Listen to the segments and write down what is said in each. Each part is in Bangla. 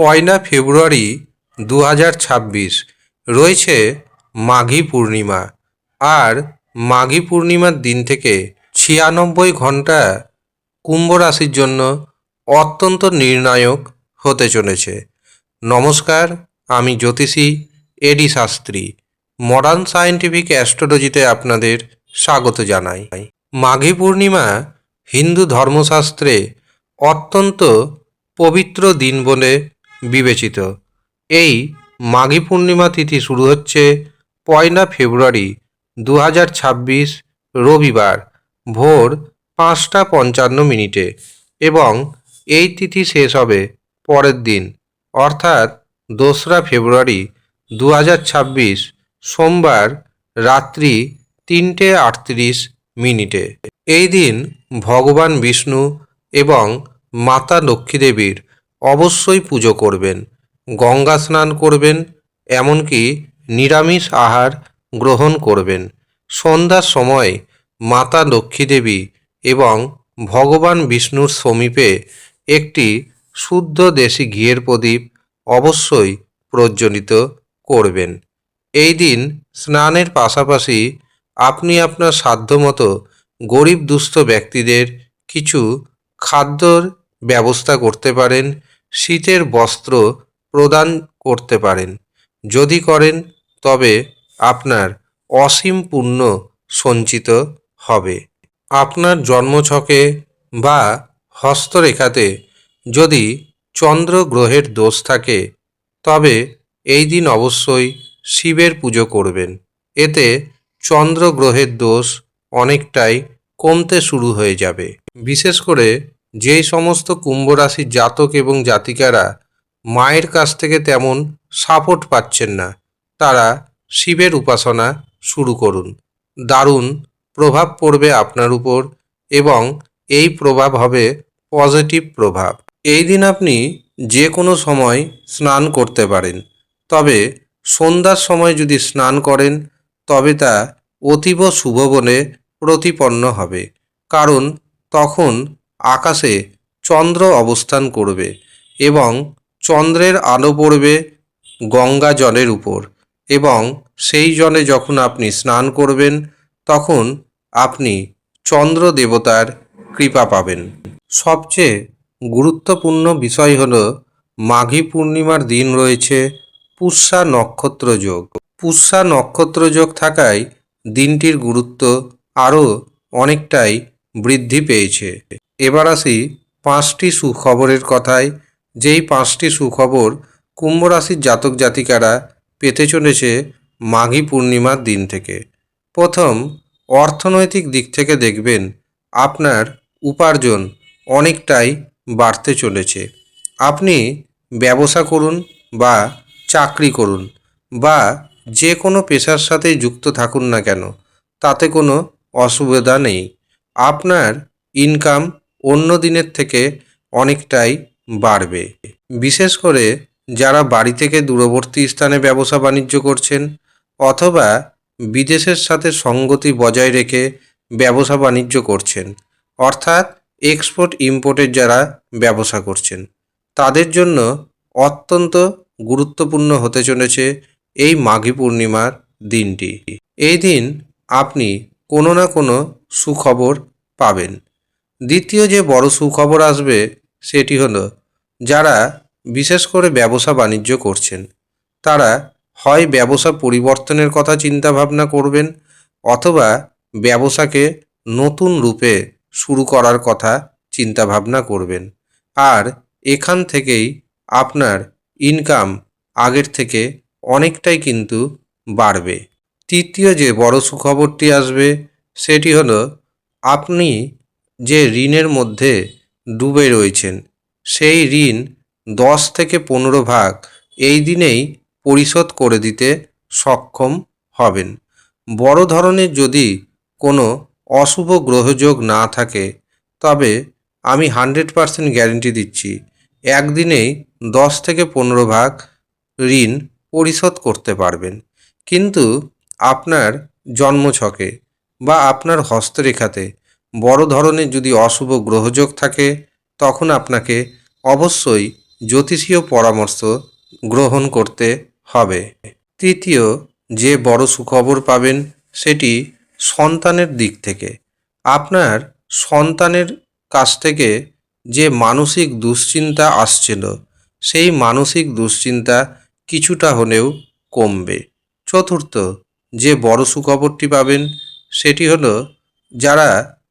পয়লা ফেব্রুয়ারি দু হাজার ছাব্বিশ। রয়েছে মাঘী পূর্ণিমা। আর মাঘী পূর্ণিমার দিন থেকে ছিয়ানব্বই ঘণ্টা কুম্ভ রাশির জন্য অত্যন্ত নির্ণায়ক হতে চলেছে। নমস্কার, আমি জ্যোতিষী এডি শাস্ত্রী। মডার্ন সায়েন্টিফিক অ্যাস্ট্রোলজিতে আপনাদের স্বাগত জানাই। মাঘী পূর্ণিমা হিন্দু ধর্মশাস্ত্রে অত্যন্ত পবিত্র দিন বলে বিবেচিত। এই মাঘী পূর্ণিমা তিথি শুরু হচ্ছে পয়লা ফেব্রুয়ারি দু হাজার ছাব্বিশ রবিবার ভোর পাঁচটা পঞ্চান্ন মিনিটে এবং এই তিথি শেষ হবে পরের দিন, অর্থাৎ দোসরা ফেব্রুয়ারি দু হাজার ছাব্বিশ সোমবার রাত্রি তিনটে আটত্রিশ মিনিটে। এই দিন ভগবান বিষ্ণু এবং মাতা লক্ষ্মী দেবীর অবশ্যই পুজো করবেন, গঙ্গা স্নান করবেন, এমনকি নিরামিষ আহার গ্রহণ করবেন। সন্ধ্যার সময় মাতা লক্ষ্মী দেবী এবং ভগবান বিষ্ণুর সমীপে একটি শুদ্ধ দেশি ঘিয়ের প্রদীপ অবশ্যই প্রজ্বলিত করবেন। এই দিন স্নানের পাশাপাশি আপনি আপনার সাধ্যমতো গরিব দুস্থ ব্যক্তিদের কিছু খাদ্যর ব্যবস্থা করতে পারেন শীতের বস্ত্র প্রদান করতে পারেন। যদি করেন, তবে আপনার অসীম পুণ্য সঞ্চিত হবে। আপনার জন্মছকে বা হস্তরেখাতে যদি চন্দ্র গ্রহের দোষ থাকে, তবে এই দিন অবশ্যই শিবের পুজো করবেন। এতে চন্দ্র গ্রহের দোষ অনেকটাই কমতে শুরু হয়ে যাবে। বিশেষ করে যেই সমস্ত কুম্ভ রাশির জাতক এবং জাতিকারা মায়ের কাছ থেকে তেমন সাপোর্ট পাচ্ছেন না, তারা শিবের উপাসনা শুরু করুন। দারুণ প্রভাব পড়বে আপনার উপর এবং এই প্রভাব হবে পজিটিভ প্রভাব। এই দিন আপনি যে কোনো সময় স্নান করতে পারেন, তবে সন্ধ্যার সময় যদি স্নান করেন, তবে তা অতীব শুভ বলে প্রতিপন্ন হবে। কারণ তখন আকাশে চন্দ্র অবস্থান করবে এবং চন্দ্রের আলো পড়বে গঙ্গা জলের উপর। এবং সেই জলে যখন আপনি স্নান করবেন, তখন আপনি চন্দ্র দেবতার কৃপা পাবেন। সবচেয়ে গুরুত্বপূর্ণ বিষয় হল, মাঘী পূর্ণিমার দিন রয়েছে পুষ্যা নক্ষত্র যোগ। পুষ্যা নক্ষত্র যোগ থাকায় দিনটির গুরুত্ব আরও অনেকটাই বৃদ্ধি পেয়েছে। এবার আসি পাঁচটি সুখবরের কথায়, যেই পাঁচটি সুখবর কুম্ভ রাশির জাতক জাতিকারা পেতে চলেছে মাঘী পূর্ণিমার দিন থেকে। প্রথম, অর্থনৈতিক দিক থেকে দেখবেন আপনার উপার্জন অনেকটাই বাড়তে চলেছে। আপনি ব্যবসা করুন বা চাকরি করুন বা যে কোনো পেশার সাথে যুক্ত থাকুন না কেন, তাতে কোনো অসুবিধা নেই। আপনার ইনকাম অন্য দিনের থেকে অনেকটাই বাড়বে। বিশেষ করে যারা বাড়ি থেকে দূরবর্তী স্থানে ব্যবসা বাণিজ্য করছেন অথবা বিদেশের সাথে সঙ্গতি বজায় রেখে ব্যবসা বাণিজ্য করছেন, অর্থাৎ এক্সপোর্ট, ইম্পোর্টের যারা ব্যবসা করছেন, তাদের জন্য অত্যন্ত গুরুত্বপূর্ণ হতে চলেছে এই মাঘী পূর্ণিমার দিনটি। এই দিন আপনি কোনো না কোনো সুখবর পাবেন। দ্বিতীয় যে বড় সুখবর আসবে সেটি হলো, যারা বিশেষ করে ব্যবসা বাণিজ্য করছেন, তারা হয় ব্যবসা পরিবর্তনের কথা চিন্তা ভাবনা করবেন অথবা ব্যবসাকে নতুন রূপে শুরু করার কথা চিন্তা ভাবনা করবেন। আর এখান থেকেই আপনার ইনকাম আগের থেকে অনেকটাই কিন্তু বাড়বে। তৃতীয় যে বড় সুখবরটি আসবে সেটি হলো, আপনি যে ঋণের মধ্যে ডুবে রয়েছেন, সেই ঋণ দশ থেকে পনেরো ভাগ এই দিনেই পরিশোধ করে দিতে সক্ষম হবেন। বড় ধরনের যদি কোনো অশুভ গ্রহযোগ না থাকে, তবে আমি হান্ড্রেড পারসেন্ট গ্যারেন্টি দিচ্ছি, একদিনেই দশ থেকে পনেরো ভাগ ঋণ পরিশোধ করতে পারবেন। কিন্তু আপনার জন্মছকে বা আপনার হস্তরেখাতে বড় ধরনের যদি অশুভ গ্রহযোগ থাকে, তখন আপনাকে অবশ্যই জ্যোতিষীয় পরামর্শ গ্রহণ করতে হবে। তৃতীয়, যে বড় সুখবর পাবেন সেটি সন্তানের দিক থেকে। আপনার সন্তানের কাছ থেকে যে মানসিক দুশ্চিন্তা আসছিল, সেই মানসিক দুশ্চিন্তা কিছুটা হলেও কমবে। চতুর্থ, যে বড় সুখবরটি পাবেন, সেটি হলো যারা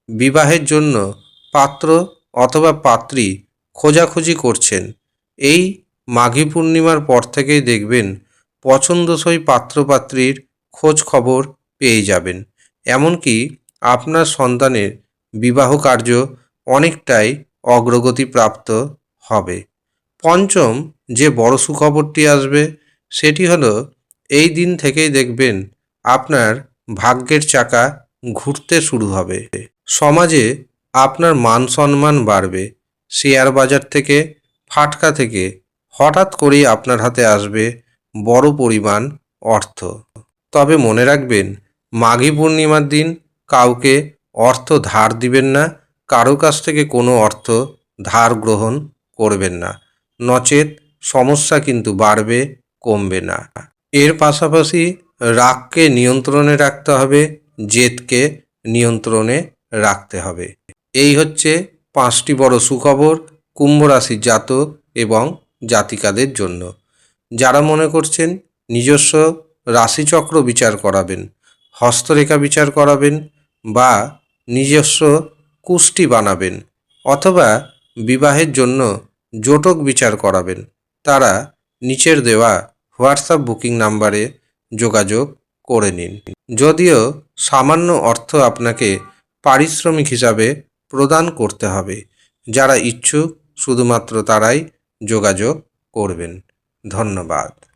বিবাহের জন্য পাত্র অথবা পাত্রী খোঁজাখুঁজি করছেন। এই মাঘী পূর্ণিমার পর থেকেই দেখবেন পছন্দসই পাত্রপাত্রীর খোঁজ খবর পেয়ে যাবেন। এমনকি আপনার সন্তানের বিবাহ কার্য অনেকটাই অগ্রগতি প্রাপ্ত হবে। পঞ্চম যে বড় সুখবরটি আসবে, সেটি হলো এই দিন থেকেই দেখবেন আপনার ভাগ্যের চাকা ঘুরতে শুরু হবে। সমাজে আপনার মান সম্মান বাড়বে, শেয়ার বাজার থেকে, ফাটকা থেকে হঠাৎ করেই আপনার হাতে আসবে বড় পরিমাণ অর্থ। তবে মনে রাখবেন, মাঘী পূর্ণিমার দিন কাউকে অর্থ ধার দিবেন না, কারও কাছ থেকে কোনো অর্থ ধার গ্রহণ করবেন না। নচেত সমস্যা কিন্তু বাড়বে, কমবে না। এর পাশাপাশি রাগকে নিয়ন্ত্রণে রাখতে হবে, জেদকে নিয়ন্ত্রণে রাখতে হবে। এই হচ্ছে পাঁচটি বড় সুখবর কুম্ভ রাশির জাতক এবং জাতিকাদের জন্য। যারা মনে করছেন নিজস্ব রাশিচক্র বিচার করাবেন, হস্তরেখা বিচার করাবেন বা নিজস্ব কুষ্টি বানাবেন অথবা বিবাহের জন্য জোটক বিচার করাবেন, তারা নিচের দেওয়া হোয়াটসঅ্যাপ বুকিং নাম্বারে যোগাযোগ করে নিন। যদিও সামান্য অর্থ আপনাকে পারিশ্রমিক হিসাবে প্রদান করতে হবে। যারা ইচ্ছুক শুধুমাত্র তারাই যোগাযোগ করবেন। ধন্যবাদ।